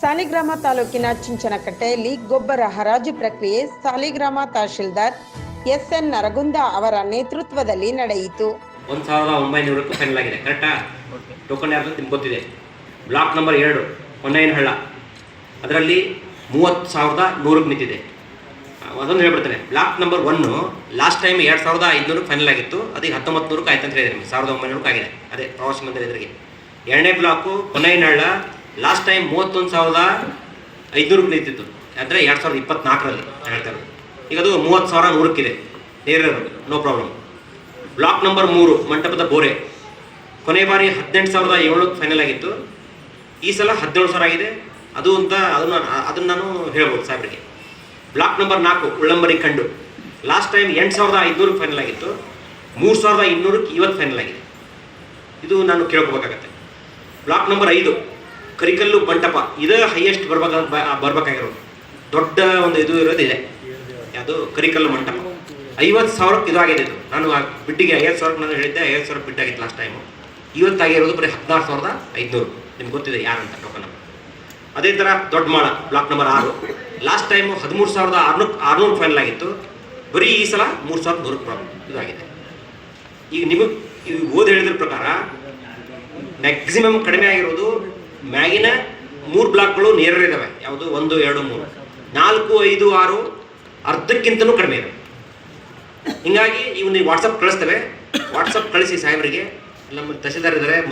ಸಾಲಿಗ್ರಾಮ ತಾಲೂಕಿನ ಚುಂಚನಕಟ್ಟೆಯಲ್ಲಿ ಗೊಬ್ಬರ ಹರಾಜು ಪ್ರಕ್ರಿಯೆ ಸಾಲಿಗ್ರಾಮ ತಹಶೀಲ್ದಾರ್ ಎಸ್ಎನ್ ನರಗುಂದ ಅವರ ನೇತೃತ್ವದಲ್ಲಿ ನಡೆಯಿತು. ಒಂದು ಸಾವಿರದ ಒಂಬೈನೂರಕ್ಕೂ ಫೈನಲ್ ಆಗಿದೆ. ಕರೆಕ್ಟಾ ಟೋಕನ್ ಯಾರ್ದು ನಿಮ್ಗೆ ಗೊತ್ತಿದೆ. ಬ್ಲಾಕ್ ನಂಬರ್ ಎರಡು ಹೊನ್ನಯ್ಯನಹಳ್ಳ ಅದರಲ್ಲಿ ಮೂವತ್ತು ಸಾವಿರದ ನೂರಕ್ಕೆ ನಿಂತಿದೆ. ಅದೊಂದು ಹೇಳ್ಬಿಡ್ತೇನೆ. Block number one last time ಎರಡು ಸಾವಿರದ ಐದುನೂರಕ್ಕೆ ಫೈನಲ್ ಆಗಿತ್ತು. ಅದಕ್ಕೆ ಹತ್ತೊಂಬತ್ತು ನೂರಕ್ಕೆ ಆಯ್ತು ಅಂತ ಹೇಳಿದ್ರೆ ನಿಮಗೆ. ಸಾವಿರದ ಒಂಬೈನೂರಕ್ಕೆ ಆಗಿದೆ. ಅದೇ ಪ್ರವಾಸಿ ಮಂದಿರ ಎದುರಿಗೆ. ಎರಡನೇ ಬ್ಲಾಕು ಹೊನ್ನಯ್ಯನಹಳ್ಳ ಲಾಸ್ಟ್ ಟೈಮ್ ಮೂವತ್ತೊಂದು ಸಾವಿರದ ಐದುನೂರಕ್ಕೆ ನಿಂತಿತ್ತು ಅಂದರೆ ಎರಡು ಸಾವಿರದ ಇಪ್ಪತ್ನಾಲ್ಕರಲ್ಲಿ ಹೇಳ್ತಾರೆ ಈಗ ಅದು ಮೂವತ್ತು ಸಾವಿರ ನೂರಕ್ಕಿದೆ. ನೇರ ನೋ ಪ್ರಾಬ್ಲಮ್ ಬ್ಲಾಕ್ ನಂಬರ್ ಮೂರು, ಮಂಟಪದ ಬೋರೆ. ಕೊನೆ ಬಾರಿ ಹದಿನೆಂಟು ಸಾವಿರದ ಏಳ್ನೂರು ಫೈನಲ್ ಆಗಿತ್ತು. ಈ ಸಲ ಹದಿನೇಳು ಸಾವಿರ ಆಗಿದೆ. ಅದು ಅಂತ ಅದನ್ನು ಅದನ್ನು ನಾನು ಹೇಳ್ಬೋದು ಸಾಹೇಬ್ರಿಗೆ. ಬ್ಲಾಕ್ ನಂಬರ್ ನಾಲ್ಕು, ಉಳ್ಳಂಬರಿ ಕಂಡು. ಲಾಸ್ಟ್ ಟೈಮ್ ಎಂಟು ಸಾವಿರದ ಐದುನೂರು ಫೈನಲ್ ಆಗಿತ್ತು. ಮೂರು ಸಾವಿರದ ಇನ್ನೂರಕ್ಕೆ ಇವತ್ತು ಫೈನಲ್ ಆಗಿದೆ. ಇದು ನಾನು ಕೇಳ್ಕೋಬೇಕಾಗತ್ತೆ. ಬ್ಲಾಕ್ ನಂಬರ್ ಐದು. ಕರಿಕಲ್ಲು ಮಂಟಪ ಇದೇ ಹೈಯೆಸ್ಟ್ ಬರ್ಬೇಕ ಬರ್ಬೇಕಾಗಿರೋದು. ದೊಡ್ಡ ಒಂದು ಇದು ಇರೋದಿದೆ ಇದೆ. ಯಾವುದು? ಕರಿಕಲ್ಲು ಮಂಟಪ. ಐವತ್ತು ಸಾವಿರಕ್ಕೆ ಇದಾಗಿದೆ ಇದು. ನಾನು ಆ ಬಿಡ್ಡಿಗೆ ಐವತ್ತು ಸಾವಿರಕ್ಕೆ ನಾನು ಹೇಳಿದ್ದೆ, ಐವತ್ತು ಸಾವಿರ ಬಿಟ್ಟಾಗಿತ್ತು ಲಾಸ್ಟ್ ಟೈಮು ಇವತ್ತಾಗಿರೋದು ಬರೀ ಹದಿನಾರು ಸಾವಿರದ ಐದುನೂರು. ನಿಮ್ಗೆ ಗೊತ್ತಿದೆ ಯಾರಂತ ಟೋಕನ್ ಅದೇ ಥರ ದೊಡ್ಡ ಮಾಳ ಬ್ಲಾಕ್ ನಂಬರ್ ಆರು. ಲಾಸ್ಟ್ ಟೈಮು ಹದಿಮೂರು ಸಾವಿರದ ಆರುನೂರು ಆರುನೂರು ಫೈನಲ್ ಆಗಿತ್ತು. ಬರೀ ಈ ಸಲ ಮೂರು ಸಾವಿರದ ನೂರಕ್ಕೆ ಪ್ರಾಬ್ಲಮ್ ಇದಾಗಿದೆ. ಈಗ ನಿಮಗೆ ಓದಿ ಹೇಳಿದ್ರ ಪ್ರಕಾರ ಮ್ಯಾಕ್ಸಿಮಮ್ ಕಡಿಮೆ ಆಗಿರೋದು ಮ್ಯಾಗಿನ ಮೂರು ಬ್ಲಾಕ್ಗಳು ಇದಾವೆ. ಯಾವುದು? ಒಂದು, ಎರಡು, ಮೂರು. ನಾಲ್ಕು, ಐದು, ಆರು ಅರ್ಧಕ್ಕಿಂತಲೂ ಕಡಿಮೆ ಇದೆ ಹಿಂಗಾಗಿ ಇವು ನೀವು ವಾಟ್ಸಪ್ ಕಳಿಸ್ತೇವೆ. ವಾಟ್ಸಪ್ ಕಳಿಸಿ ಸಾಹೇಬರಿಗೆ. ನಮ್ಮ ತಹಸೀಲ್ದಾರ್ ಇದ್ದಾರೆ